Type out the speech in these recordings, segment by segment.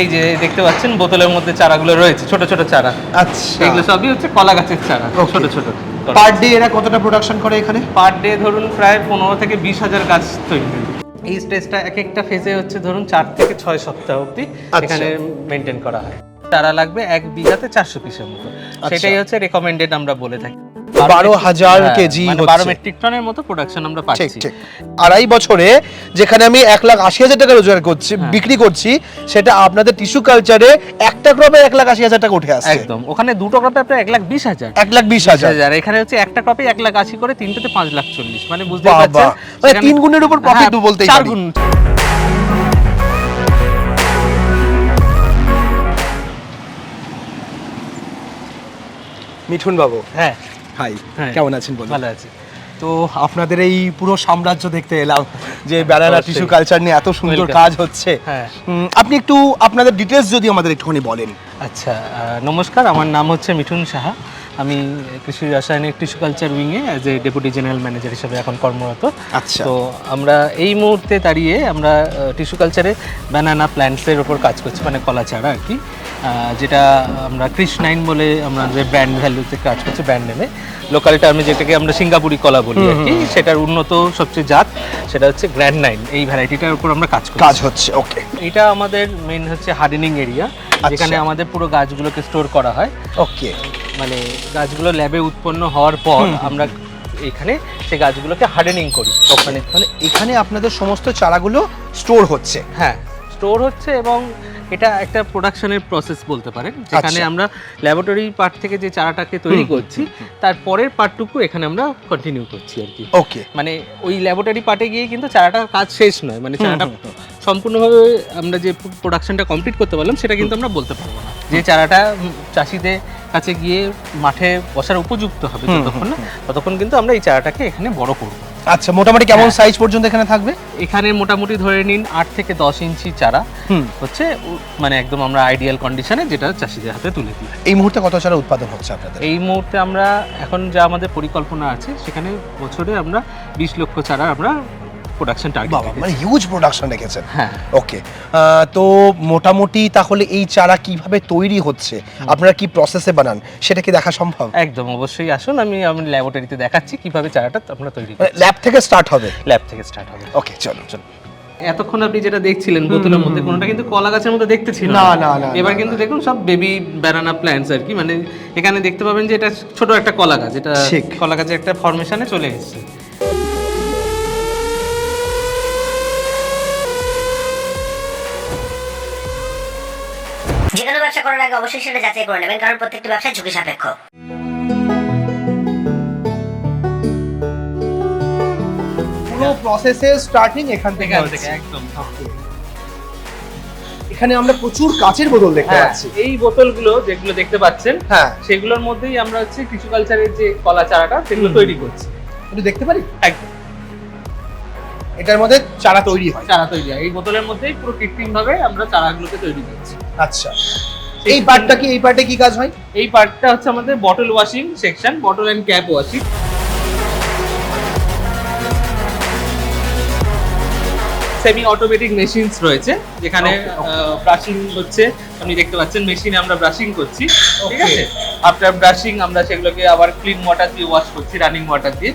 এই যে দেখতে পাচ্ছেন বোতলের মধ্যে চারাগুলো রয়েছে ছোট ছোট চারা। আচ্ছা। এগুলো সবই হচ্ছে কলা গাছের চারা ছোট ছোট। পার ডে এরা কতটা প্রোডাকশন করে এখানে? পার ডে ধরুন প্রায় পনেরো থেকে বিশ হাজার গাছ তৈরি এই স্টেজটা এক একটা ফেজে হচ্ছে ধরুন চার থেকে ছয় সপ্তাহ অবধি আচ্ছা। এখানে মেনটেন করা হয়। চারা লাগবে এক বিঘাতে চারশো পিসের মতো। সেটাই হচ্ছে রেকমেন্ডেড আমরা বলে থাকি। বারো হাজার হ্যাঁ, কেজি মানে বারো মেট্রিক টনের মতো প্রোডাকশন আমরা পাচ্ছি। আড়াই বছরে যেখানে আমি এক লাখ আশি হাজার টাকা রোজগার করছি হ্যাঁ। বিক্রি করছি সেটা আপনাদের টিস্যু কালচারে একটা ক্রপে এক লাখ আশি হাজার টাকা উঠে আসছে। একদম। ওখানে দুটো ক্রপে আপনার এক লাখ বিশ হাজার। এক লাখ বিশ হাজার। এখানে হচ্ছে একটা ক্রপে এক লাখ আশি করে তিনটাতে পাঁচ লাখ চল্লিশ। মানে বুঝতে পারছেন মানে তিন গুণের উপর profit হ্যাঁ, বলতেই চার গুণ। মিঠুন বাবু হ্যাঁ। হাই। কেমন আছেন বলুন? ভালো আছে। তো আপনাদের এই পুরো সাম্রাজ্য দেখতে এলাম যে ব্যানানা টিস্যু কালচার নিয়ে এত সুন্দর কাজ হচ্ছে। হ্যাঁ। আপনি একটু আপনাদের ডিটেলস যদি আমাদের একটুখানি বলেন। আচ্ছা নমস্কার আমার নাম হচ্ছে মিঠুন সাহা। আমি কৃষি রাসায়নিক tissue culture উইংয়ে as a deputy general manager হিসেবে এখন কর্মরত। আচ্ছা। তো আমরা এই মুহূর্তে দাঁড়িয়ে আমরা টিস্যু কালচারে ব্যানানা প্ল্যান্টসের ওপর কাজ করছি মানে কলা চারা আর কি। যেটা আমরা কৃষ নাইন বলে আমরা যে ব্র্যান্ড ভ্যালুতে কাজ করছি ব্র্যান্ড নেমে লোকাল টার্মে যেটাকে আমরা সিঙ্গাপুরি কলা বলি আর কি সেটার উন্নত সবচেয়ে জাত সেটা হচ্ছে গ্র্যান্ড নাইন এই ভ্যারাইটিটার উপর আমরা কাজ কাজ হচ্ছে ওকে এটা আমাদের মেন হচ্ছে হার্ডেনিং এরিয়া যেখানে আমাদের পুরো গাছগুলোকে স্টোর করা হয়। ওকে মানে গাছগুলো ল্যাবে উৎপন্ন হওয়ার পর আমরা এখানে সেই গাছগুলোকে হার্ডেনিং করি। ওখানে মানে এখানে আপনাদের সমস্ত চারাগুলো স্টোর হচ্ছে। হ্যাঁ। স্টোর হচ্ছে এবং এটা একটা প্রোডাকশনের প্রসেস বলতে পারেন যেখানে আচ্ছা। আমরা ল্যাবরেটরি পার্ট থেকে যে চারাটাকে তৈরি করছি তার পরের পার্টটুকু এখানে আমরা কন্টিনিউ করছি আর কি। ওকে মানে ওই ল্যাবরেটরি পার্টে গিয়ে কিন্তু চারাটার কাজ শেষ নয় মানে চারাটা সম্পূর্ণভাবে আমরা যে প্রোডাকশনটা কমপ্লিট করতে পারলাম সেটা কিন্তু আমরা বলতে পারব না। যে চারাটা চাষিদের কাছে গিয়ে মাঠে বসার উপযুক্ত হবে যতক্ষণ না ততক্ষণ কিন্তু আমরা এই চারাটাকে এখানে বড় করব। আচ্ছা মোটামুটি কেমন হ্যাঁ। সাইজ পর্যন্ত এখানে থাকবে? এখানে মোটামুটি ধরে নিন আট থেকে দশ ইঞ্চি চারা। হচ্ছে মানে একদম আমরা আইডিয়াল কন্ডিশনে যেটা চাষিদের হাতে তুলে দিই। এই মুহূর্তে কত চারা উৎপাদন হচ্ছে আপনাদের? এই মুহূর্তে আমরা এখন যা আমাদের পরিকল্পনা আছে সেখানে বছরে আমরা বিশ লক্ষ চারা আমরা প্রোডাকশন টার্গেট বাবা মানে হিউজ প্রোডাকশন রেখেছেন হ্যাঁ। ওকে তো মোটামুটি তাহলে এই চারা কীভাবে তৈরি হচ্ছে? আপনারা কি প্রসেসে বানান? সেটা কি দেখা সম্ভব? একদম অবশ্যই আসুন আমি আমি ল্যাবরেটরিতে দেখাচ্ছি কীভাবে চারাটা আমরা তৈরি করি ল্যাব থেকে স্টার্ট হবে? ল্যাব থেকে স্টার্ট হবে। ওকে চলো চলো এতক্ষণ আপনি যেটা দেখছিলেন বোতলের মধ্যে কোনোটা কিন্তু কলা গাছের মধ্যে দেখতে ছিল না, না, না, এবার কিন্তু দেখুন সব বেবি ব্যানানা প্ল্যান্টস আর কি মানে এখানে দেখতে পাবেন যে এটা ছোট একটা কলা গাছ এটা। কলা গাছের একটা ফরমেশনে চলে এসেছে। ব্যবসা করার আগে অবশ্যই সেটা যাচাই করে নেবেন কারণ প্রত্যেকটি ব্যবসা ঝুঁকি সাপেক্ষ। পুরো প্রসেসের স্টার্টিং এখান থেকে একদম এখানে আমরা প্রচুর কাচের বোতল দেখতে হ্যাঁ, পাচ্ছি। এই বোতলগুলো যেগুলো দেখতে পাচ্ছেন হ্যাঁ। সেগুলোর মধ্যেই আমরা হচ্ছে টিস্যু কালচারের যে কলা চারাটা সেগুলো তৈরি করছি। একটু দেখতে পারি? একদম। এটার মধ্যে চারা তৈরি হয়। চারা তৈরি হয়। এই বোতলের মধ্যেই পুরো কৃত্রিম ভাবে আমরা চারাগুলোকে তৈরি করছি। আচ্ছা। এই পার্টটা কি এই পার্টে কি কাজ হয়? এই পার্টটা হচ্ছে আমাদের bottle washing section bottle and cap washing semi automatic machines রয়েছে যেখানে ব্রাশিং হচ্ছে। আপনি দেখতে পাচ্ছেন মেশিনে আমরা ব্রাশিং করছি ঠিক আছে? আফটার ব্রাশিং আমরা সেগুলোকে আবার ক্লিন ওয়াটার দিয়ে ওয়াশ করছি রানিং ওয়াটার দিয়ে।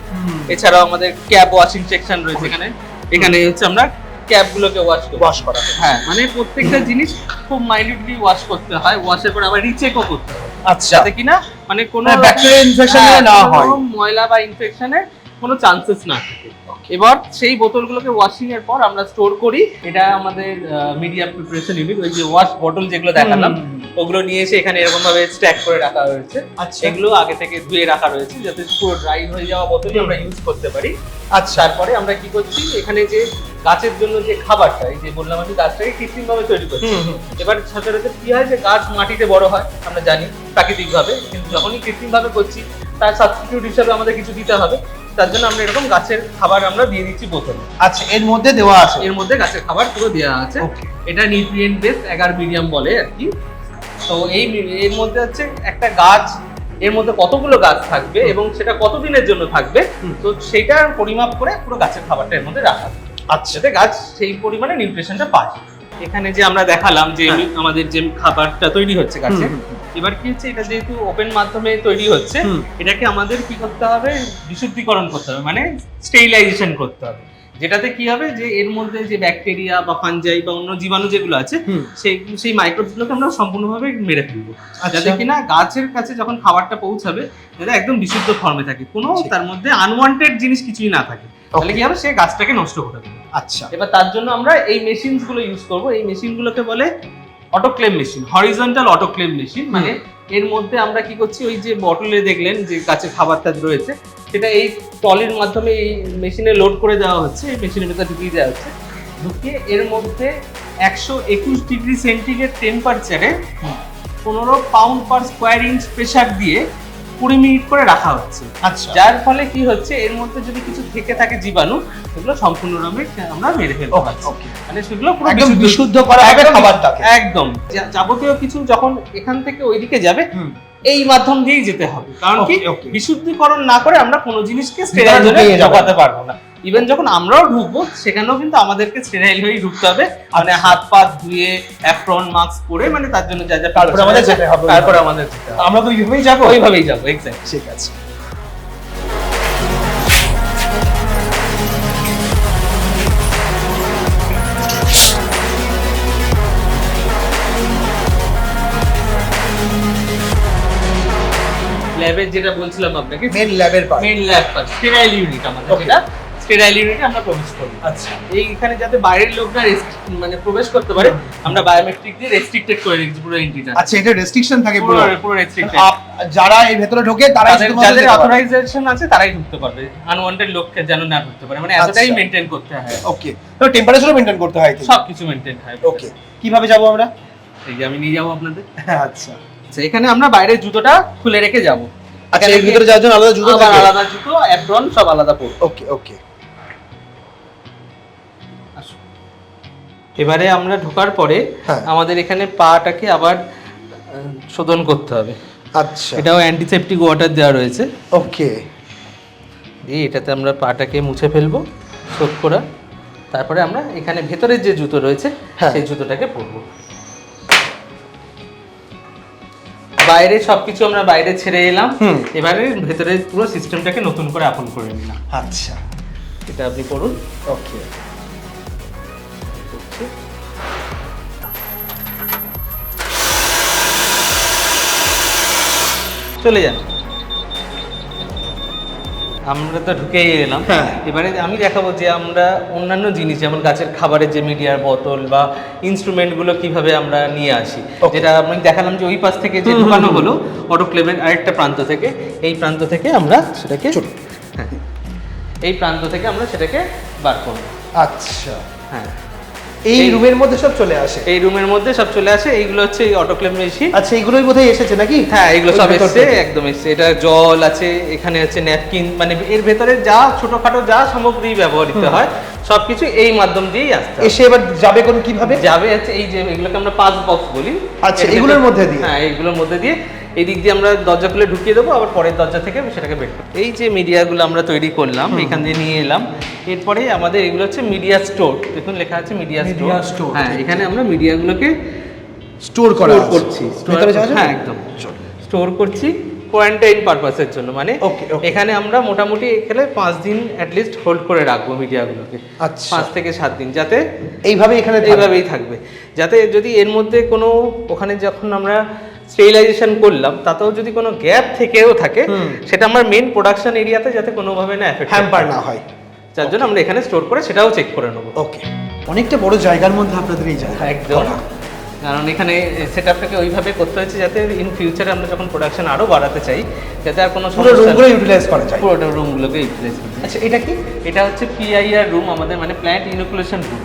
এছাড়াও আমাদের ক্যাপ ওয়াশিং সেকশন রয়েছে এখানে। এখানে হচ্ছে আমরা ক্যাপ গুলোকে ওয়াশ করি ওয়াশ করা হ্যাঁ। মানে প্রত্যেকটা জিনিস খুব মাইনিউটলি ওয়াশ করতে হয় ওয়াশের পর আবার রিচেকও করতে হয়। আচ্ছা। যাতে কিনা মানে কোনো ব্যাকটেরিয়া ইনফেকশন না হয়। ময়লা বা ইনফেকশনের কোনো চান্সেস না থাকে। এবার সেই বোতলগুলোকে ওয়াশিং এর পর আমরা স্টোর করি। এটা আমাদের মিডিয়া প্রিপারেশন ইউনিট ওই যে ওয়াশ বটল যেগুলো দেখালাম ওগুলো নিয়ে এসে এখানে এরকম ভাবে স্ট্যাক করে রাখা হয়েছে। আচ্ছা। এগুলো আগে থেকে ধুয়ে রাখা রয়েছে যাতে পুরো ড্রাই হয়ে যাওয়া বোতলই আমরা ইউজ করতে পারি। আচ্ছা। তারপরে আমরা কি করছি এখানে যে গাছের জন্য যে খাবারটা এই যে বললাম আমি গাছটাকে কৃত্রিম ভাবে তৈরি করছি। এবার সচরাচর কি হয় যে গাছ মাটিতে বড় হয় আমরা জানি প্রাকৃতিক ভাবে কিন্তু যখনই কৃত্রিম ভাবে করছি তার সাবস্টিটিউট হিসাবে আমাদের কিছু দিতে হবে। তার জন্য আমরা এরকম গাছের খাবার আমরা দিয়ে দিচ্ছি বোতলে আচ্ছা এর মধ্যে দেওয়া আছে? এর মধ্যে গাছের খাবার পুরো দেওয়া আছে। এটা নিউট্রিয়েন্ট বেস এগার মিডিয়াম বলে আর কি। তো এই এর মধ্যে হচ্ছে একটা গাছ এর মধ্যে কতগুলো গাছ থাকবে এবং সেটা কতদিনের জন্য থাকবে? তো সেটার পরিমাপ করে পুরো গাছের খাবারটা এর মধ্যে রাখা। আচ্ছা। যাতে গাছ সেই পরিমাণে নিউট্রিশনটা পায়। এখানে যে আমরা দেখালাম যে আমাদের যে খাবারটা তৈরি হচ্ছে গাছে এবার কি হচ্ছে এটা যেহেতু ওপেন মাধ্যমে তৈরি হচ্ছে এটাকে আমাদের কি করতে হবে? বিশুদ্ধিকরণ করতে হবে মানে স্টেরিলাইজেশন করতে হবে। যেটাতে কি হবে যে এর মধ্যে যে ব্যাকটেরিয়া বা ফানজাই বা অন্য জীবাণু যেগুলো আছে। সেই সেই মাইক্রোবগুলোকে আমরা সম্পূর্ণভাবে মেরে ফেলব। আচ্ছা। যাতে কিনা গাছের কাছে যখন খাবারটা পৌঁছাবে যাতে একদম বিশুদ্ধ ফর্মে থাকে। কোনো তার মধ্যে আনওয়ান্টেড জিনিস কিছুই না থাকে। তাহলে কি হবে? সে গাছটাকে নষ্ট করে দেবে। আচ্ছা। এবার তার জন্য আমরা এই মেশিনসগুলো ইউজ করব। এই মেশিন গুলোকে বলে autoclave machine horizontal autoclave machine মানে এর মধ্যে আমরা কি করছি ওই যে বটলে দেখলেন যে গাছে খাবারটা রয়েছে সেটা এই টলির মাধ্যমে এই মেশিনে লোড করে দেওয়া হচ্ছে এই মেশিনের ভেতরে ঢুকিয়ে দেওয়া হচ্ছে। ঢুকিয়ে এর মধ্যে একশো একুশ ডিগ্রি সেন্টিগ্রেড টেম্পারেচারে পনেরো pound per square inch pressure দিয়ে কুড়ি মিনিট করে রাখা হচ্ছে। আচ্ছা। যার ফলে কি হচ্ছে এর মধ্যে যদি কিছু থেকে থাকে জীবাণু সেগুলো সম্পূর্ণরূপে আমরা মেরে ফেলতে পারছি। মানে সেগুলো পুরো একদম বিশুদ্ধ করা হবে একদম খাবারটাকে। একদম। যাবতীয় কিছু যখন এখান থেকে ওইদিকে যাবে এই মাধ্যম দিয়েই যেতে হবে। কারণ কি. বিশুদ্ধিকরণ না করে আমরা কোনো জিনিসকে স্টেরাইজ। ঢোকাতে পারব না। ইভেন যখন আমরাও ঢুকবো সেখানেও কিন্তু আমাদেরকে স্টেরাইল হয়েই ঢুকতে হবে। মানে। হাত পা ধুয়ে অ্যাপ্রন মাস্ক পরে মানে তার জন্য যা যা তারপরে আমাদের যেতে হবে তারপরে আমাদের যেতে আমরা তো ওইভাবেই যাব। ওইভাবেই যাব এক্স্যাক্ট ঠিক আছে। ল্যাবের যেটা বলছিলাম আপনাকে মেন ল্যাবের part main lab part sterile unit আমাদের যেটা। স্টেরাইল ইউনিটে আমরা প্রবেশ করব। আচ্ছা। এইখানে যাতে বাইরের লোকরা মানে প্রবেশ করতে পারে আমরা বায়োমেট্রিক দিয়ে রেস্ট্রিক্টেড করে রেখেছি পুরো এন্ট্রিটা আচ্ছা এটা রেস্ট্রিকশন থাকে পুরো। পুরো রেস্ট্রিক্টেড যারা এই ভেতরে ঢোকে তারাই যাদের। অথরাইজেশন আছে তারাই ঢুকতে পারবে। আনওয়ান্টেড লোককে যেন না ঢুকতে পারে। মানে এতটাই আচ্ছা। মেনটেন করতে হয়। ওকে তো টেম্পারেচারও মেইনটেইন করতে হয় সব কিছু মেনটেন হয় ওকে কীভাবে যাব আমরা? এই যে আমি নিয়ে যাব আপনাদের। আচ্ছা। আচ্ছা এখানে আমরা বাইরের জুতোটা খুলে রেখে যাব। আচ্ছা এর ভিতরে যাওয়ার জন্য আলাদা জুতো থাকে? আলাদা জুতো অ্যাপ্রন সব আলাদা পরবো। ওকে ওকে এবারে আমরা ঢোকার পরে হ্যাঁ। আমাদের এখানে পাটাকে আবার শোধন করতে হবে। আচ্ছা। এটাও অ্যান্টিসেপটিক ওয়াটার দেওয়া রয়েছে। ওকে। দিয়ে এটাতে আমরা পাটাকে মুছে ফেলব শোধ করা। তারপরে আমরা এখানে ভেতরের যে জুতো রয়েছে হ্যাঁ। সেই জুতোটাকে পরবো। বাইরে সবকিছু আমরা বাইরে ছেড়ে এলাম। এবারে ভেতরের পুরো সিস্টেমটাকে নতুন করে আপন করে নিলাম। আচ্ছা। এটা আপনি করুন ওকে। চলে যান। আমরা তো ঢুকেই এলাম। হ্যাঁ। এবারে আমি দেখাবো যে আমরা অন্যান্য জিনিস যেমন গাছের খাবারের যে মিডিয়ার বোতল বা ইনস্ট্রুমেন্টগুলো কীভাবে আমরা নিয়ে আসি। যেটা আমি দেখালাম যে ওই পাশ থেকে যে ঢুকানো হলো অটোক্লেভের আরেকটা প্রান্ত থেকে। এই প্রান্ত থেকে আমরা সেটাকে। হ্যাঁ এই প্রান্ত থেকে আমরা সেটাকে বার করব। আচ্ছা। হ্যাঁ। এই রুমের মধ্যে সব চলে আসে। এই রুমের মধ্যে সব চলে আসে। এইগুলো হচ্ছে এই অটোক্লেভ মেশিন। আচ্ছা এগুলোই বোধহয় এসেছে নাকি? হ্যাঁ এগুলো সব এসছে। একদম এসছে। এটা জল আছে এখানে আছে ন্যাপকিন মানে এর ভেতরে যা ছোটখাটো যা সামগ্রী ব্যবহৃত হয় সবকিছু এই মাধ্যম দিয়েই আসতে এসে এবার যাবে কোন কীভাবে? যাবে হচ্ছে এই যে এগুলোকে আমরা পাঁচ বক্স বলি। আচ্ছা, এগুলোর মধ্যে দিয়ে? হ্যাঁ এইগুলোর মধ্যে দিয়ে এই দিক দিয়ে আমরা দরজা খুলে ঢুকিয়ে দেবো আবার পরের দরজা থেকে সেটাকে বের করব। এই যে মিডিয়াগুলো আমরা তৈরি করলাম এখান দিয়ে নিয়ে এলাম। এরপরে আমাদের এগুলো হচ্ছে মিডিয়া স্টোর। দেখুন লেখা আছে মিডিয়া স্টোর। store, হ্যাঁ এখানে আমরা মিডিয়াগুলোকে স্টোর করা করছি। হ্যাঁ একদম। স্টোর করছি কোয়ারেন্টাইন পারপাসের জন্য। মানে. এখানে আমরা মোটামুটি এখানে পাঁচ দিন অ্যাটলিস্ট হোল্ড করে রাখব মিডিয়াগুলোকে। আচ্ছা। পাঁচ থেকে সাত দিন যাতে এইভাবে এখানে। এইভাবেই থাকবে। যাতে যদি এর মধ্যে কোনো ওখানে যখন আমরা স্টেরিলাইজেশন করলাম তাতেও যদি কোনো গ্যাপ থেকেও থাকে সেটা আমার মেন প্রোডাকশন এরিয়াতে যাতে কোনোভাবে না এফেক্ট হ্যাম্পার না হয়। যার জন্য আমরা এখানে স্টোর করে সেটাও চেক করে নেব। ওকে অনেকটা বড় জায়গার মধ্যে আপনাদের এই জায়গা একদম। কারণ এখানে সেট আপটাকে ওইভাবে করতে হয়েছে যাতে ইন ফিউচারে আমরা যখন প্রোডাকশন আরও বাড়াতে চাই যাতে আর কোনো পুরো রুমগুলো ইউটিলাইজ করা যায়। পুরোটা রুমগুলোকে ইউটিলাইজ করা আচ্ছা এটা কি? এটা হচ্ছে পিআইআর রুম আমাদের মানে প্ল্যান্ট ইনোকুলেশন রুম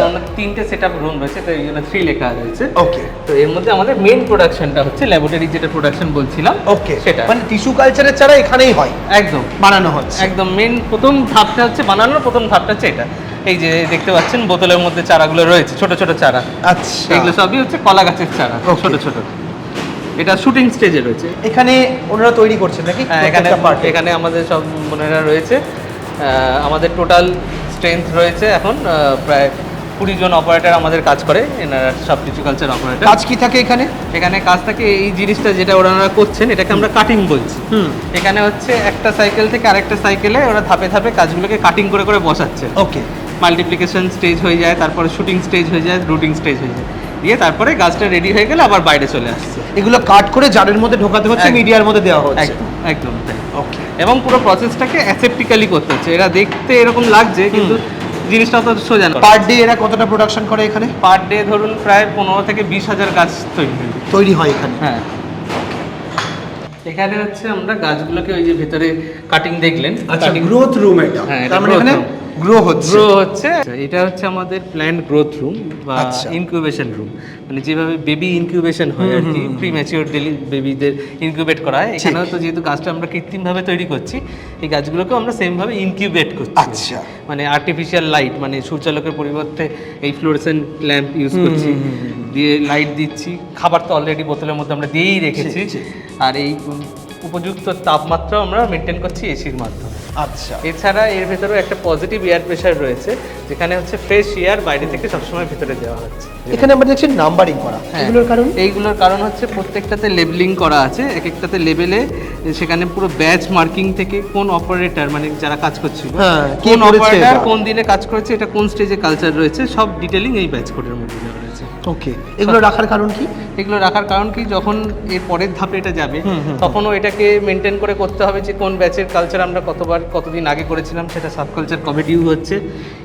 আমাদের তিনটে সেট আপ রুম রয়েছে তো এই জন্য থ্রি লেখা রয়েছে। ওকে তো এর মধ্যে আমাদের মেন প্রোডাকশনটা হচ্ছে ল্যাবরেটরি যেটা প্রোডাকশন বলছিলাম ওকে সেটা। মানে টিস্যু কালচারের চারা এখানেই হয়। একদম। বানানো হচ্ছে। একদম মেন প্রথম ধাপটা হচ্ছে বানানোর প্রথম ধাপটা হচ্ছে এটা। এই যে দেখতে পাচ্ছেন বোতলের মধ্যে চারাগুলো রয়েছে ছোট ছোট চারা। আচ্ছা। এগুলো সবই হচ্ছে কলা গাছের চারা. ছোট ছোট। এটা শুটিং স্টেজে রয়েছে। এখানে ওনারা তৈরি করছেন নাকি? হ্যাঁ, এখানে এখানে আমাদের সব বোনেরা রয়েছে। আমাদের টোটাল স্ট্রেংথ রয়েছে এখন প্রায় কুড়ি জন অপারেটর আমাদের কাজ করে এনারা সব কিছু কালচার অপারেটর কাজ কি থাকে এখানে? এখানে কাজ থাকে এই জিনিসটা যেটা ওনারা করছেন এটাকে আমরা কাটিং বলছি। হুম। এখানে হচ্ছে একটা সাইকেল থেকে আরেকটা সাইকেলে ওরা ধাপে ধাপে কাজগুলোকে কাটিং করে করে বসাচ্ছে। ওকে মাল্টিপ্লিকেশন স্টেজ হয়ে যায় তারপরে শুটিং স্টেজ হয়ে যায় রুটিং স্টেজ হয়ে যায়। দিয়ে তারপরে গাছটা রেডি হয়ে গেলে আবার বাইরে চলে আসছে। এগুলো কাট করে জারের মধ্যে ঢোকাতে হচ্ছে মিডিয়ার মধ্যে দেওয়া হচ্ছে। একদম তাই। ওকে এবং পুরো প্রসেসটাকে অ্যাসেপ্টিক্যালি করতে হচ্ছে। এরা দেখতে এরকম লাগছে কিন্তু জিনিসটা তো সোজা না। পার ডে এরা কতটা প্রোডাকশন করে এখানে? পার ডে ধরুন প্রায় পনেরো থেকে বিশ হাজার গাছ তৈরি হয়ে। তৈরি হয় এখানে? হ্যাঁ। এখানে হচ্ছে আমরা গাছগুলোকে ওই যে ভেতরে কাটিং দেখলেন। আচ্ছা গ্রোথ রুম এটা। হ্যাঁ, তার মানে এখানে। গ্রো হচ্ছে। গ্রো হচ্ছে। এটা হচ্ছে আমাদের প্ল্যান্ট গ্রোথ রুম বা আচ্ছা। ইনকিউবেশন রুম মানে যেভাবে বেবি ইনকিউবেশন হয় আর কি প্রি ম্যাচিওর বেবিদের ইনকিউবেট করা হয়। এখানেও তো যেহেতু গাছটা আমরা কৃত্রিমভাবে তৈরি করছি এই গাছগুলোকেও আমরা সেম ভাবে ইনকিউবেট করছি। আচ্ছা। মানে আর্টিফিশিয়াল লাইট মানে সূর্যালোকের পরিবর্তে এই ফ্লোরেসেন্ট ল্যাম্প ইউজ করছি। দিয়ে লাইট দিচ্ছি। খাবার তো অলরেডি বোতলের মধ্যে আমরা দিয়েই রেখেছি। আর এই উপযুক্ত তাপমাত্রা আমরা মেনটেন করছি এসির মাধ্যমে। আচ্ছা। এছাড়া এর ভেতরেও একটা পজিটিভ এয়ার প্রেশার রয়েছে যেখানে হচ্ছে ফ্রেশ এয়ার বাইরে থেকে সবসময় ভেতরে দেওয়া হচ্ছে। এখানে আমরা দেখছি নাম্বারিং করা। হ্যাঁ। এগুলোর কারণ? এইগুলোর কারণ হচ্ছে প্রত্যেকটাতে লেবেলিং করা আছে এক একটাতে লেবেলে সেখানে পুরো ব্যাচ মার্কিং থেকে কোন অপারেটর মানে যারা কাজ করছিল হ্যাঁ, কোন অপারেটর কোন দিনে কাজ করেছে এটা কোন স্টেজে কালচার রয়েছে সব ডিটেলিং এই ব্যাচ কোডের মধ্যে দেওয়া। ওকে এগুলো রাখার কারণ কি? এগুলো রাখার কারণ কি? যখন এর পরের ধাপে এটা যাবে তখনও এটাকে মেনটেন করে করতে হবে যে কোন ব্যাচের কালচার আমরা কতবার কতদিন আগে করেছিলাম সেটা সাব কালচার কবে ডিউ হচ্ছে।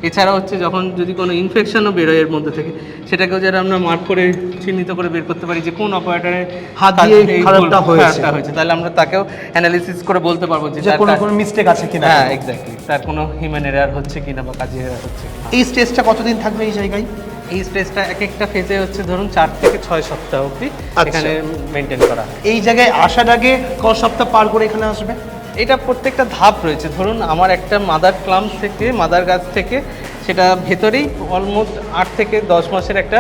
এছাড়া হচ্ছে যখন যদি কোনো ইনফেকশনও বেরোয় এর মধ্যে থেকে সেটাকেও যারা আমরা মার্ক করে চিহ্নিত করে বের করতে পারি যে কোন অপারেটরে হাত দিয়ে খারাপটা হয়েছে। তাহলে আমরা তাকেও অ্যানালিসিস করে বলতে পারব যে কোনো কোনো মিস্টেক আছে কিনা। হ্যাঁ এক্স্যাক্টলি তার কোনো হিউম্যান এরার হচ্ছে কিনা বা কাজের এরার হচ্ছে এই স্টেজটা কতদিন থাকবে এই জায়গায়? এই স্টেজটা এক একটা ফেজে হচ্ছে ধরুন চার থেকে ছয় সপ্তাহ অবধি আচ্ছা। এখানে মেনটেন করা এই জায়গায় আসার আগে ক সপ্তাহ পার করে এখানে আসবে? এটা প্রত্যেকটা ধাপ রয়েছে। ধরুন আমার একটা মাদার ক্লাম থেকে মাদার গাছ থেকে সেটা ভেতরেই অলমোস্ট আট থেকে দশ মাসের একটা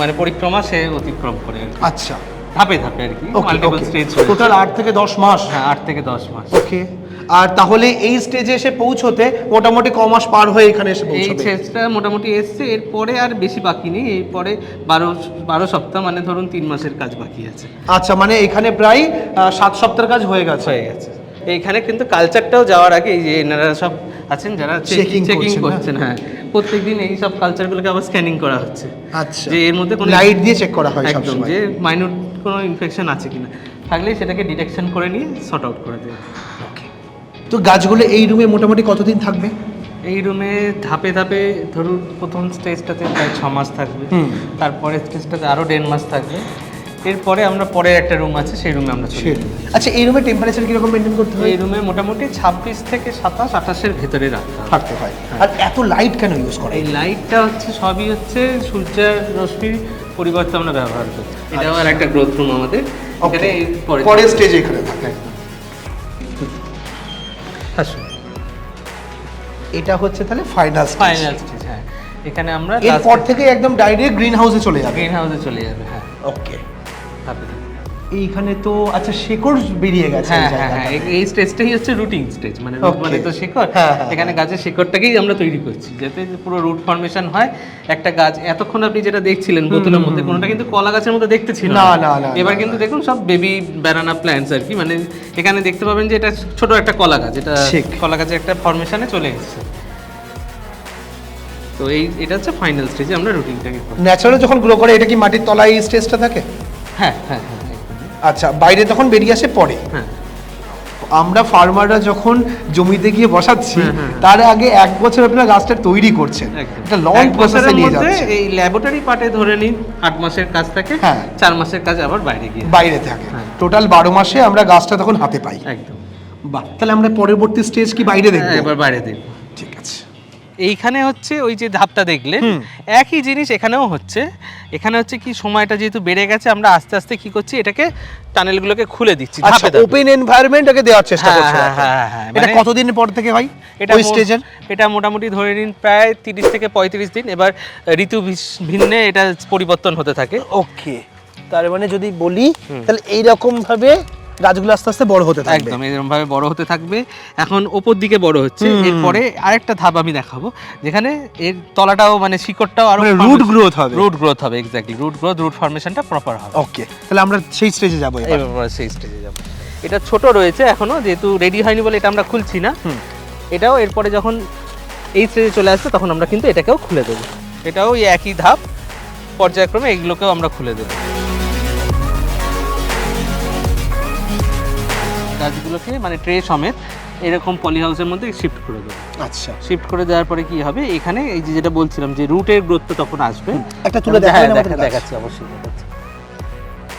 মানে পরিক্রমা সে অতিক্রম করে আচ্ছা। ধাপে ধাপে আর কি। মাল্টিপল স্টেজ টোটাল আট থেকে দশ মাস? হ্যাঁ আট থেকে দশ মাস। ওকে আর তাহলে এই স্টেজে এসে পৌঁছতে মোটামুটি ক মাস পার হয়ে এখানে এসে এই পৌঁছবে? স্টেজটা মোটামুটি এসছে এরপরে আর বেশি বাকি নেই এরপরে বারো বারো সপ্তাহ মানে ধরুন তিন মাসের কাজ বাকি আছে। আচ্ছা মানে এখানে প্রায় আহ, সাত সপ্তাহের কাজ হয়ে গেছে। হয়ে গেছে। এইখানে কিন্তু কালচারটাও যাওয়ার আগে এই যে এনারা সব আছেন যারা Checking চেকিং করছেন? করছেন হ্যাঁ। প্রত্যেকদিন এই সব কালচারগুলোকে আবার স্ক্যানিং করা হচ্ছে। আচ্ছা। যে এর মধ্যে কোনো লাইট দিয়ে চেক করা হয় একদম সবসময়। যে মাইনর কোনো ইনফেকশন আছে কিনা। থাকলে সেটাকে ডিটেকশন করে নিয়ে সর্ট আউট করে দেবে। তো গাছগুলো এই রুমে মোটামুটি কতদিন থাকবে? এই রুমে ধাপে ধাপে ধরুন প্রথম স্টেজটাতে প্রায় ছ মাস থাকবে। তারপরে স্টেজটাতে আরও দেড় মাস থাকবে। এরপরে আমরা পরের একটা রুম আছে সেই রুমে আমরা চলে আচ্ছা এই রুমে টেম্পারেচার কীরকম মেনটেন করতে হয়? এই রুমে মোটামুটি ছাব্বিশ থেকে সাতাশ আঠাশের ভেতরে রাখতে থাকতে হয়। আর এত লাইট কেন ইউজ করে এই লাইটটা হচ্ছে সবই হচ্ছে সূর্যের রশ্মির পরিবর্তে আমরা ব্যবহার করছি। এটাও আর একটা গ্রোথ রুম আমাদের। এখানে পরের স্টেজে এখানে থাকে। আসুন। এটা হচ্ছে তাহলে ফাইনাল ফাইনাল স্টেজ হ্যাঁ। এখানে আমরা এরপর থেকে একদম ডাইরেক্ট গ্রিন হাউসে চলে যাবে। গ্রিন হাউসে চলে যাবে হ্যাঁ। ওকে। এইখানে তো আচ্ছা শেকড় বেরিয়ে গেছে হ্যাঁ হ্যাঁ হ্যাঁ এই- স্টেজটাই হচ্ছে রুটিং স্টেজ মানে মানে তো শিকড়। হ্যাঁ, হ্যাঁ, এখানে গাছের শিকড়টাকেই আমরা তৈরি করছি যাতে পুরো রুট ফর্মেশন হয়। একটা গাছ এতক্ষণ আপনি যেটা দেখছিলেন বোতলের মধ্যে কোনোটা কিন্তু কলা গাছের মধ্যে দেখতে ছিল না, না, না, এবার কিন্তু দেখুন সব বেবি ব্যানানা প্ল্যান্টস আর কি মানে এখানে দেখতে পাবেন যে এটা ছোট একটা কলা গাছ এটা। কলা গাছের একটা ফর্মেশনে চলে এসেছে। তো এই এটা হচ্ছে ফাইনাল স্টেজে আমরা রুটিনটাকে ন্যাচারাল যখন গ্রো করে এটা কি মাটির তলায় এই স্টেজটা থাকে? হ্যাঁ হ্যাঁ হ্যাঁ। আচ্ছা বাইরে তখন বেরিয়ে আসে পরে হ্যাঁ। আমরা ফার্মাররা যখন জমিতে গিয়ে বসাচ্ছি তার আগে এক বছর আপনারা গাছটা তৈরি করছেন। এটা লং প্রসেসে নিয়ে যাচ্ছে এই ল্যাবরেটরি পার্টে ধরে নিন আট মাসের কাজ থাকে হ্যাঁ। চার মাসের কাজ আবার বাইরে গিয়ে। বাইরে থাকে। হ্যাঁ। টোটাল বারো মাসে আমরা গাছটা তখন হাতে পাই। একদম। বাহ তাহলে আমরা পরবর্তী স্টেজ কি বাইরে দেখব? হ্যাঁ, এবার বাইরে দেখব। ঠিক আছে। এইখানে হচ্ছে ওই যে ধাপটা দেখলেন একই জিনিস এখানেও হচ্ছে। এখানে হচ্ছে কি সময়টা যেহেতু বেড়ে গেছে আমরা আস্তে আস্তে কি করছি এটাকে টানেলগুলোকে খুলে দিচ্ছি আচ্ছা। ওপেন এনভায়রনমেন্ট ওকে দেওয়ার চেষ্টা হ্যাঁ, করছে। হ্যাঁ, হ্যাঁ, হ্যাঁ, এটা মানে- কতদিন পর থেকে হয় এটা ওই স্টেজের এটা মোটামুটি ধরে নিন প্রায় তিরিশ থেকে পঁয়ত্রিশ দিন। এবার ঋতু ভিন্নে এটা পরিবর্তন হতে থাকে। ওকে তার মানে যদি বলি তাহলে এইরকম ভাবে গাছগুলো আস্তে আস্তে বড় হতে থাকবে। একদম এরকম ভাবে বড় হতে থাকবে। এখন ওপর দিকে বড় হচ্ছে এরপরে আরেকটা ধাপ আমি দেখাবো যেখানে এর তলাটাও মানে শিকড়টাও আরও রুট গ্রোথ হবে। রুট গ্রোথ হবে এক্স্যাক্টলি রুট গ্রোথ রুট ফর্মেশনটা প্রপার হবে। ওকে তাহলে আমরা সেই স্টেজে যাব এবার। সেই স্টেজে যাব। এটা ছোট রয়েছে এখনও যেহেতু রেডি হয়নি বলে এটা আমরা খুলছি না। এটাও এরপরে যখন এই স্টেজে চলে আসবে তখন আমরা কিন্তু এটাকেও খুলে দেবো। এটাও একই ধাপ পর্যায়ক্রমে এগুলোকেও আমরা খুলে দেবো। গাছগুলোকে মানে ট্রে সমেত এরকম পলি হাউসের মধ্যে শিফট করে দেবো। আচ্ছা। শিফট করে দেওয়ার পরে কি হবে? এখানে এই যে যেটা বলছিলাম যে রুটের গ্রোথটা তখন আসবে। একটা তুলে দেখা-? দেখাচ্ছি অবশ্যই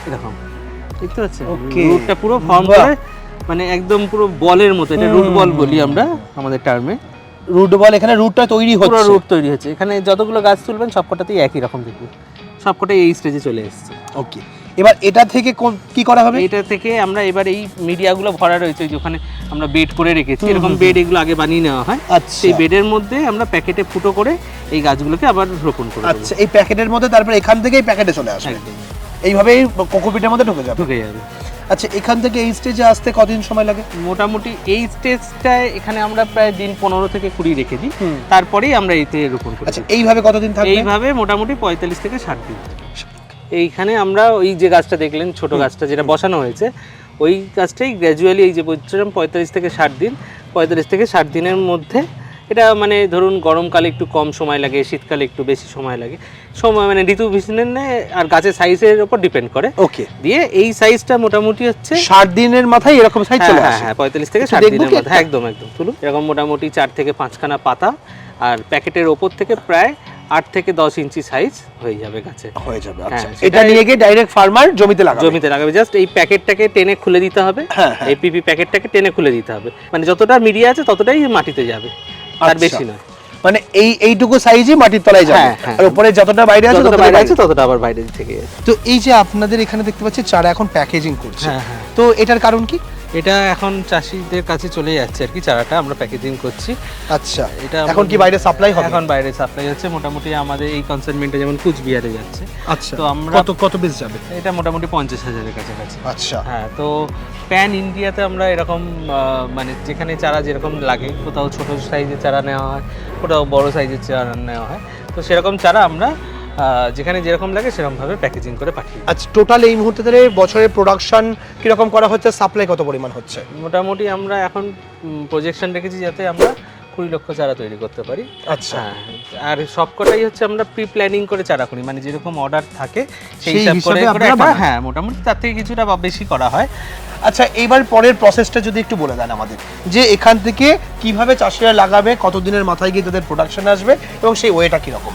এরকম। দেখতে পাচ্ছেন. রুটটা পুরো ফর্ম। করে মানে একদম পুরো বলের মতো এটা রুট বল বলি আমরা আমাদের টার্মে রুট বল এখানে রুটটা তৈরি পুরো রুট তৈরি হচ্ছে। এখানে যতগুলো গাছ তুলবেন সবকটাতেই একই রকম দেখবে। সবকটাই এই স্টেজে চলে এসেছে। ওকে এবার এটা থেকে কি করা হবে? এটা থেকে আমরা এবার এই মিডিয়াগুলো ভরা রয়েছে ওই যে ওখানে আমরা বেড করে রেখেছি। এরকম বেড এগুলো আগে বানিয়ে নেওয়া হয়। আচ্ছা। সেই বেডের মধ্যে আমরা প্যাকেটে ফুটো করে এই গাছগুলোকে আবার রোপণ করে আচ্ছা এই প্যাকেটের মধ্যে তারপর এখান থেকেই প্যাকেটে চলে আসবে? এইভাবেই কোকোপিটের মধ্যে ঢুকে যাবে? ঢুকে যাবে। আচ্ছা এখান থেকে এই স্টেজে আসতে কতদিন সময় লাগে? মোটামুটি এই স্টেজটায় এখানে আমরা প্রায় দিন পনেরো থেকে কুড়ি রেখে দিই। তারপরেই আমরা এতে রোপণ করি আচ্ছা এইভাবে কতদিন থাকবে? এইভাবে মোটামুটি পঁয়তাল্লিশ থেকে ষাট দিন। এইখানে আমরা ওই যে গাছটা দেখলেন ছোট গাছটা যেটা বসানো হয়েছে ওই গাছটাই গ্র্যাজুয়ালি এই যে বলছিলাম পঁয়তাল্লিশ থেকে ষাট দিন পঁয়তাল্লিশ থেকে ষাট দিনের মধ্যে এটা মানে ধরুন গরমকালে একটু কম সময় লাগে শীতকালে একটু বেশি সময় লাগে সময় মানে ঋতু ভিন্নে আর গাছের সাইজের উপর ডিপেন্ড করে। ওকে। দিয়ে এই সাইজটা মোটামুটি হচ্ছে ষাট দিনের মাথায় এরকম সাইজ হ্যাঁ চলে হ্যাঁ আসে। হ্যাঁ পঁয়তাল্লিশ থেকে ষাট দিনের একটা? একদম একদম। তুলুন। এরকম মোটামুটি চার থেকে পাঁচখানা পাতা আর প্যাকেটের ওপর থেকে প্রায় আট থেকে দশ ইঞ্চি সাইজ হয়ে যাবে গাছে। হয়ে যাবে হ্যাঁ, আচ্ছা। এটা নিয়ে গিয়ে ডাইরেক্ট ফার্মার জমিতে লাগাবে? জমিতে লাগাবে। জাস্ট এই প্যাকেটটাকে টেনে খুলে দিতে হবে। হ্যাঁ, হ্যাঁ। এই পিপি প্যাকেটটাকে টেনে খুলে দিতে হবে। মানে যতটা মিডিয়া আছে ততটাই মাটিতে যাবে। তার আচ্ছা। বেশি নয়। মানে এই এইটুকু সাইজই মাটির তলায় যাবে। হ্যাঁ। আর উপরে যতটা বাইরে আছে ততটা বাইরে আছে ততটা আবার বাইরে থেকে তো এই যে আপনাদের এখানে দেখতে পাচ্ছি চারা এখন প্যাকেজিং করছে। তো এটার কারণ কি? এটা এখন চাষিদের কাছে চলে যাচ্ছে আর কি চারাটা আমরা প্যাকেজিং করছি। আচ্ছা এটা এখন কি বাইরে সাপ্লাই হবে? এখন বাইরে সাপ্লাই হচ্ছে। মোটামুটি আমাদের এই কনসাইনমেন্টে যেমন কুচবিহারে যাচ্ছে। আচ্ছা তো আমরা কত কত বেশ যাবে? এটা মোটামুটি পঞ্চাশ হাজারের কাছাকাছি। আচ্ছা। হ্যাঁ তো প্যান ইন্ডিয়াতে আমরা এরকম মানে যেখানে চারা যেরকম লাগে কোথাও ছোট সাইজের চারা নেওয়া হয় কোথাও বড় সাইজের চারা নেওয়া হয় তো সেরকম চারা আমরা যেখানে যেরকম লাগে সেরকমভাবে প্যাকেজিং করে পাঠিয়ে। আচ্ছা টোটাল এই মুহূর্তে ধরে বছরের প্রোডাকশন কীরকম করা হচ্ছে সাপ্লাই কত পরিমাণ হচ্ছে? মোটামুটি আমরা এখন প্রজেকশন রেখেছি যাতে আমরা কুড়ি লক্ষ চারা তৈরি করতে পারি। আচ্ছা। হ্যাঁ আর সবকটাই হচ্ছে আমরা প্রি প্ল্যানিং করে চারা করি মানে যেরকম অর্ডার থাকে সেই হিসাব করে। হ্যাঁ মোটামুটি তার থেকে কিছুটা বা বেশি করা হয়। আচ্ছা এবার পরের প্রসেসটা যদি একটু বলে দেন আমাদের যে এখান থেকে কীভাবে চাষিরা লাগাবে কতদিনের মাথায় গিয়ে তাদের প্রোডাকশন আসবে এবং সেই ওয়েটা কীরকম?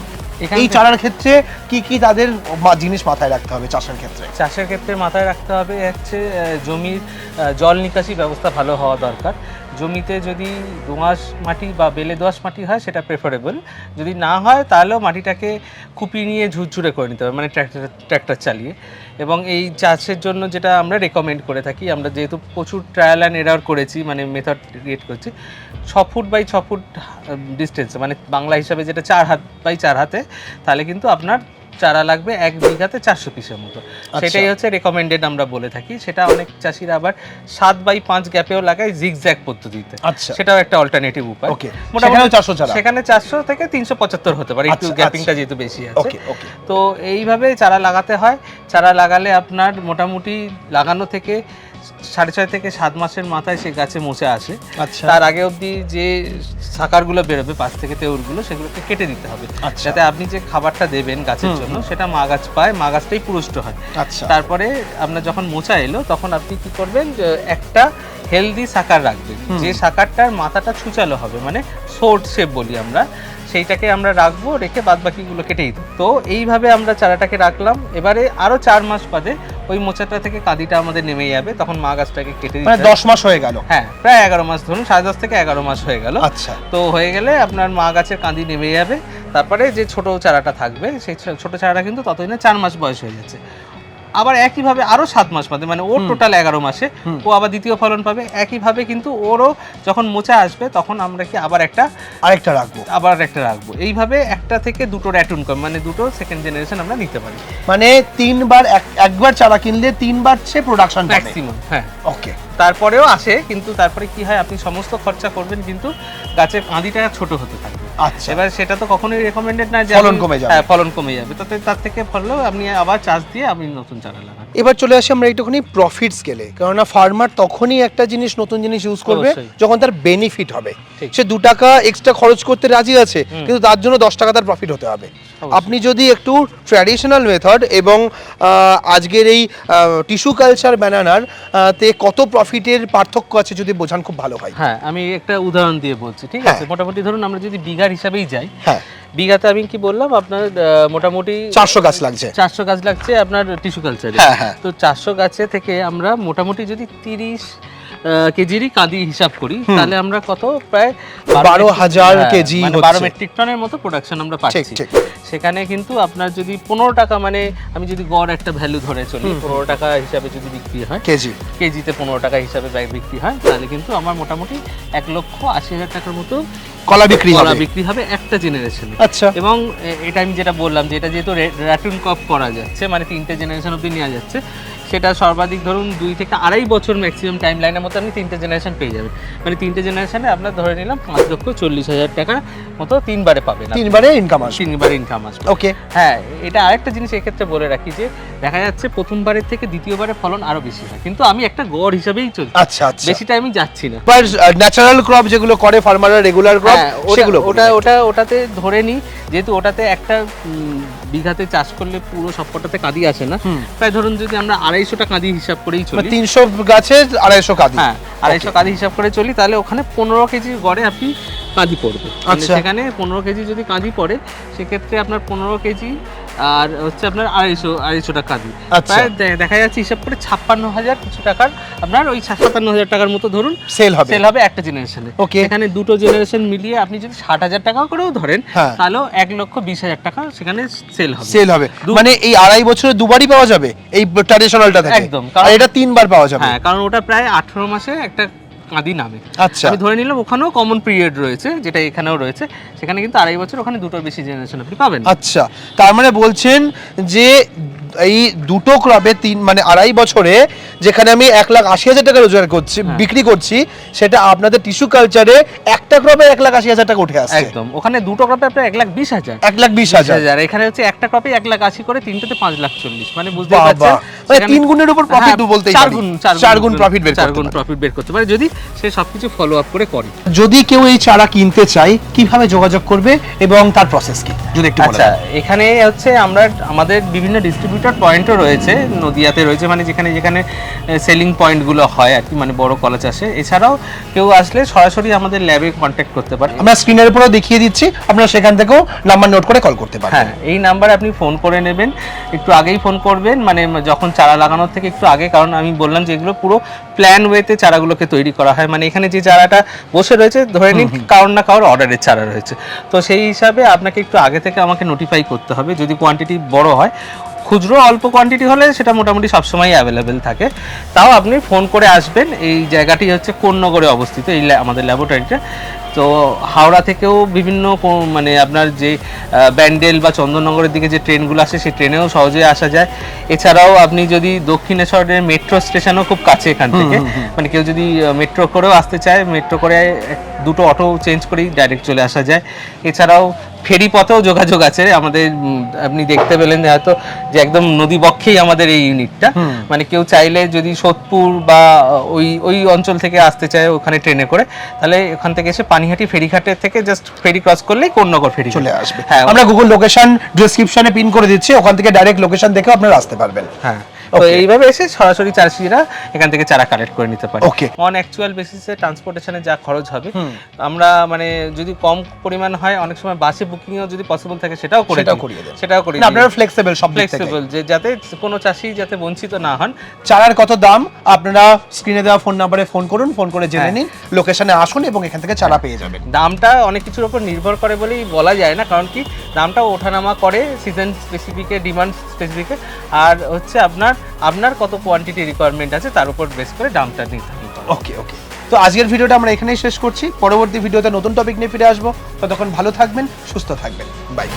এই চারার ক্ষেত্রে কি কি তাদের জিনিস মাথায় রাখতে হবে চাষের ক্ষেত্রে? চাষের ক্ষেত্রে মাথায় রাখতে হবে হচ্ছে জমির জল নিকাশি ব্যবস্থা ভালো হওয়া দরকার। জমিতে যদি দোঁয়াশ মাটি বা বেলে দোআঁশ মাটি হয়, সেটা প্রেফারেবল যদি না হয়, তাহলেও মাটিটাকে খুপি নিয়ে ঝুরঝুরে করে নিতে হবে মানে ট্র্যাক্টর ট্র্যাক্টর চালিয়ে। এবং এই চাষের জন্য যেটা আমরা রেকমেন্ড করে থাকি, আমরা যেহেতু প্রচুর ট্রায়াল অ্যান্ড এরার করেছি মানে মেথড ক্রিয়েট করছি, ছ ফুট বাই ছ ফুট ডিস্টেন্স মানে বাংলা হিসাবে যেটা চার হাত বাই চার হাতে, তাহলে কিন্তু আপনার চারা লাগবে এক বিঘাতে চারশো পিসের মতো। সেটাই হচ্ছে রেকমেন্ডেড আমরা বলে থাকি। সেটা অনেক চাষিরা আবার সাত বাই পাঁচ গ্যাপেও লাগায় জিগজ্যাগ পদ্ধতিতে। আচ্ছা। সেটাও একটা অল্টারনেটিভ উপায়। ওকে। মোটামুটি চারশো চারা। সেখানে চারশো থেকে তিনশো পঁচাত্তর হতে পারে। একটু আচ্ছা, গ্যাপিংটা আচ্ছা। যেহেতু বেশি আছে। তো এইভাবে চারা লাগাতে হয়। চারা লাগালে আপনার মোটামুটি লাগানো থেকে সাড়ে ছয় থেকে সাত মাসের মাথায় সে গাছে মোচে আসে। আচ্ছা। তার আগে অবধি যে সাকারগুলো বেরোবে পাশ থেকে তেউরগুলো সেগুলোকে কেটে দিতে হবে। আচ্ছা। যাতে আপনি যে খাবারটা দেবেন গাছের জন্য সেটা মা গাছ পায় মা গাছটাই পুরুষ্ট হয়। আচ্ছা। তারপরে আপনার যখন মোচা এলো তখন আপনি কি করবেন যে একটা হেলদি সাকার রাখবেন। যে সাকারটার মাথাটা ছুচালো হবে মানে শোর্ট শেপ বলি আমরা সেইটাকে আমরা রাখব রেখে বাদ বাকিগুলো কেটেই দেবো তো এইভাবে আমরা চারাটাকে রাখলাম। এবারে আরও চার মাস বাদে ওই মোচাটা থেকে কাঁদিটা আমাদের নেমে যাবে। তখন মা গাছটাকে কেটে মানে দশ মাস হয়ে গেল? হ্যাঁ প্রায় এগারো মাস ধরুন সাড়ে দশ থেকে এগারো মাস হয়ে গেল। আচ্ছা। তো হয়ে গেলে আপনার মা গাছের কাঁদি নেমে যাবে। তারপরে যে ছোট চারাটা থাকবে সেই ছোট চারাটা কিন্তু ততদিনে চার মাস বয়স হয়ে যাচ্ছে আবার একইভাবে আরও সাত মাস বাদে মানে ওর টোটাল এগারো মাসে। ও আবার দ্বিতীয় ফলন পাবে। একইভাবে কিন্তু ওরও যখন মোচা আসবে তখন আমরা কি আবার একটা আরেকটা রাখব। আবার একটা রাখব। এইভাবে একটা থেকে দুটো র্যাটুন কম মানে দুটো সেকেন্ড জেনারেশন আমরা নিতে পারি। মানে তিনবার এক- একবার চারা কিনলে তিনবার সে প্রোডাকশন ম্যাক্সিমাম হ্যাঁ। ওকে তারপরেও আসে কিন্তু তারপরে কি হয় আপনি সমস্ত খরচা করবেন কিন্তু গাছের কাঁদিটা ছোট হতে থাকবে। আচ্ছা। এবার সেটা তো কখনোই রেকমেন্ডেড না যে ফলন কমে যাবে। হ্যাঁ ফলন কমে যাবে। তাতে তার থেকে ফললেও আপনি আবার চাষ দিয়ে আপনি নতুন চারা লাগান এবার চলে আসি আমরা একটুখানি প্রফিট স্কেলে কেননা ফার্মার তখনই একটা জিনিস নতুন জিনিস ইউজ করবে যখন তার বেনিফিট হবে। সে দু টাকা এক্সট্রা খরচ করতে রাজি আছে কিন্তু তার জন্য দশ টাকা তার প্রফিট হতে হবে। আপনি যদি একটু ট্র্যাডিশনাল মেথড এবং আজকের এই টিস্যু কালচার ব্যানানার তে কত প্রফিটের পার্থক্য আছে যদি বোঝান খুব ভালো হয়। হ্যাঁ আমি একটা উদাহরণ দিয়ে বলছি ঠিক হ্যাঁ। আছে মোটামুটি ধরুন আমরা যদি বিঘার হিসাবেই যাই হ্যাঁ। বিঘাতে আমি কি বললাম? আপনার মোটামুটি চারশো গাছ লাগছে। চারশো গাছ লাগছে আপনার টিস্যু কালচারে হ্যাঁ, হ্যাঁ। তো চারশো গাছে থেকে আমরা মোটামুটি যদি তিরিশ কেজিরই কাঁদি হিসাব করি। তাহলে আমরা কত? প্রায় বারো হাজার হ্যাঁ, কেজি মানে বারো মেট্রিক টনের মতো প্রোডাকশন আমরা পাচ্ছি। সেখানে কিন্তু আপনার যদি পনেরো টাকা মানে আমি যদি গড় একটা ভ্যালু ধরে চলি পনেরো টাকা হিসাবে যদি বিক্রি হয় কেজি। কেজিতে পনেরো টাকা হিসাবে বিক্রি হয় তাহলে কিন্তু আমার মোটামুটি এক লক্ষ আশি হাজার টাকার মতো কলা বিক্রি কলা বিক্রি হবে একটা জেনারেশনে আচ্ছা। এবং এটা আমি যেটা বললাম যে এটা যেহেতু র্যাটুন কপ করা যাচ্ছে মানে তিনটে জেনারেশন অব্দি নেওয়া যাচ্ছে সেটা সর্বাধিক ধরুন দুই থেকে আড়াই বছর ম্যাক্সিমাম টাইম লাইনের মতো আপনি তিনটে জেনারেশন পেয়ে যাবেন। মানে তিনটে জেনারেশনে আপনার ধরে নিলাম পাঁচ লক্ষ চল্লিশ হাজার টাকা মতো তিনবারে পাবেন তিনবারে ইনকাম আসবে। তিনবার ইনকাম আসবে। ওকে হ্যাঁ এটা আরেকটা জিনিস এক্ষেত্রে বলে রাখি যে দেখা যাচ্ছে প্রথমবারের থেকে দ্বিতীয়বারে ফলন আরও বেশি হয়। কিন্তু আমি একটা গড় হিসাবেই চলছি। আচ্ছা আচ্ছা। বেশিটা আমি যাচ্ছি না। ন্যাচারাল ক্রপ যেগুলো করে ফার্মাররা রেগুলার ক্রপ সেগুলো ওটা ওটা ওটাতে ধরে নিই যেহেতু ওটাতে একটা বিঘাতে চাষ করলে পুরো সবকটাতে কাঁদি আসে না। তাই ধরুন যদি আমরা আড়াইশোটা কাঁদি হিসাব করেই চলি। তিনশো গাছে আড়াইশো কাঁদি। হ্যাঁ আড়াইশো কাঁদি হিসাব করে চলি তাহলে ওখানে পনেরো কেজি গড়ে আপনি কাঁদি পড়বে। মানে আচ্ছা। সেখানে পনেরো কেজি যদি কাঁদি পড়ে সেক্ষেত্রে আপনার পনেরো কেজি আর হচ্ছে আপনার আড়াইশো আড়াইশোটা কাঁদি। আচ্ছা। প্রায় দেখা যাচ্ছে হিসাব করে ছাপ্পান্ন হাজার কিছু টাকার আপনার ওই সাতান্ন হাজার টাকার মতো ধরুন সেল হবে। সেল হবে একটা জেনারেশনে ওকে এখানে দুটো জেনারেশন মিলিয়ে আপনি যদি ষাট হাজার টাকা করেও ধরেন হ্যাঁ। তাহলেও এক লক্ষ বিশ হাজার টাকা সেখানে সেল হবে। সেল হবে। মানে এই আড়াই বছরে দুবারই পাওয়া যাবে? এই ট্র্যাডিশনালটা থেকে। একদম, কারণ- এটা তিনবার পাওয়া যাবে? হ্যাঁ কারণ ওটা প্রায় আঠারো মাসে একটা কাঁদি নামে। আচ্ছা। আমি ধরে নিলাম ওখানেও কমন পিরিয়ড রয়েছে যেটা এখানেও রয়েছে। সেখানে কিন্তু আড়াই বছর ওখানে দুটোর বেশি জেনারেশন আপনি পাবেন। আচ্ছা তার মানে বলছেন যে এই দুটো ক্রপে তিন মানে আড়াই বছরে যেখানে আমি এক লাখ আশি হাজার টাকা রোজগার করছি হ্যাঁ। বিক্রি করছি সেটা আপনাদের টিস্যু কালচারে একটা ক্রপে এক লাখ আশি হাজার টাকা উঠে আসছে। একদম। ওখানে দুটো ক্রপে আপনার এক লাখ বিশ হাজার। এক লাখ বিশ হাজার। এখানে হচ্ছে একটা ক্রপে এক লাখ আশি করে তিনটেতে পাঁচ লাখ চল্লিশ। মানে বুঝতে পারছেন? মানে তিন গুণের উপর profit হ্যাঁ, বলতেই চার গুণ চার গুণ profit বের চার গুণ পারে। প্রফিট বের করতে পারে। যদি সে সবকিছু ফলো আপ করে করে। যদি কেউ এই চারা কিনতে চায় কীভাবে যোগাযোগ করবে এবং তার প্রসেস কি? যদি একটু আচ্ছা এখানে হচ্ছে আমরা আমাদের বিভিন্ন ডিস্ট্রিবিউটর পয়েন্টও রয়েছে নদিয়াতে রয়েছে মানে যেখানে যেখানে সেলিং পয়েন্টগুলো হয় আর কি মানে বড় কলা চাষে। এছাড়াও কেউ আসলে সরাসরি আমাদের ল্যাবে কন্ট্যাক্ট করতে পারে। আমরা স্ক্রিনের উপরেও দেখিয়ে দিচ্ছি আপনারা সেখান থেকেও নাম্বার নোট করে কল করতে পারেন হ্যাঁ এই নাম্বারে আপনি ফোন করে নেবেন একটু আগেই ফোন করবেন মানে যখন চারা লাগানোর থেকে একটু আগে কারণ আমি বললাম যে এগুলো পুরো প্ল্যান ওয়েতে চারাগুলোকে তৈরি করা হয় মানে এখানে যে চারাটা বসে রয়েছে ধরে নিন কারোর না কারোর অর্ডারের চারা রয়েছে। তো সেই হিসাবে আপনাকে একটু আগে থেকে আমাকে নোটিফাই করতে হবে যদি কোয়ান্টিটি বড় হয় খুচরো অল্প কোয়ান্টিটি হলে সেটা মোটামুটি সবসময় অ্যাভেলেবেল থাকে। তাও আপনি ফোন করে আসবেন। এই জায়গাটি হচ্ছে কোন নগরে অবস্থিত? এই আমাদের ল্যাবরেটরিটা তো হাওড়া থেকেও বিভিন্ন মানে আপনার যে ব্যান্ডেল বা চন্দননগরের দিকে যে ট্রেনগুলো আসে সেই ট্রেনেও সহজে আসা যায়। এছাড়াও আপনি যদি দক্ষিণেশ্বরের মেট্রো স্টেশনও খুব কাছে এখান থেকে মানে কেউ যদি মেট্রো করেও আসতে চায় মেট্রো করে দুটো অটো চেঞ্জ করেই ডাইরেক্ট চলে আসা যায়। এছাড়াও ফেরি পথেও যোগাযোগ আছে আমাদের আপনি দেখতে পেলেন যে হয়তো যে একদম নদী বক্ষেই আমাদের এই ইউনিটটা মানে কেউ চাইলে যদি সোদপুর বা ওই ওই অঞ্চল থেকে আসতে চায় ওখানে ট্রেনে করে তাহলে ওখান থেকে এসে পানিহাটি ফেরিঘাটের থেকে জাস্ট ফেরি ক্রস করলেই কোন্নগর ফেরি চলে আসবে। হ্যাঁ আমরা গুগল লোকেশন ডেসক্রিপশনে পিন করে দিচ্ছি ওখান থেকে ডাইরেক্ট লোকেশন দেখে আপনারা আসতে পারবেন। হ্যাঁ। তো এইভাবে এসে সরাসরি চাষিরা এখান থেকে চারা কালেক্ট করে নিতে পারে। Okay. অন অ্যাকচুয়াল বেসিসে ট্রান্সপোর্টেশনে যা খরচ হবে আমরা মানে যদি কম পরিমাণ হয় অনেক সময় বাসে বুকিংও যদি পসিবল থাকে সেটাও করে সেটাও। করিয়ে দেন। সেটাও করে আপনারা ফ্লেক্সিবল সব ফ্লেক্সিবল যে যাতে কোনো চাষি যাতে বঞ্চিত না হন। চারার কত দাম? আপনারা স্ক্রিনে দেওয়া ফোন নাম্বারে ফোন করুন ফোন করে জেনে হ্যাঁ। নিন লোকেশনে আসুন এবং এখান থেকে চারা পেয়ে যাবেন। দামটা অনেক কিছুর উপর নির্ভর করে বলেই বলা যায় না কারণ কি? দামটা ওঠানামা করে সিজন স্পেসিফিকে ডিমান্ড স্পেসিফিকে আর হচ্ছে আপনার আপনার কত কোয়ান্টিটি রিকোয়ারমেন্ট আছে তার উপর বেস করে দামটা নির্ধারণ করা। ওকে ওকে তো আজকের ভিডিওটা আমরা এখানেই শেষ করছি। পরবর্তী ভিডিওতে নতুন টপিক নিয়ে ফিরে আসব। ততক্ষণ ভালো থাকবেন, সুস্থ থাকবেন। বাই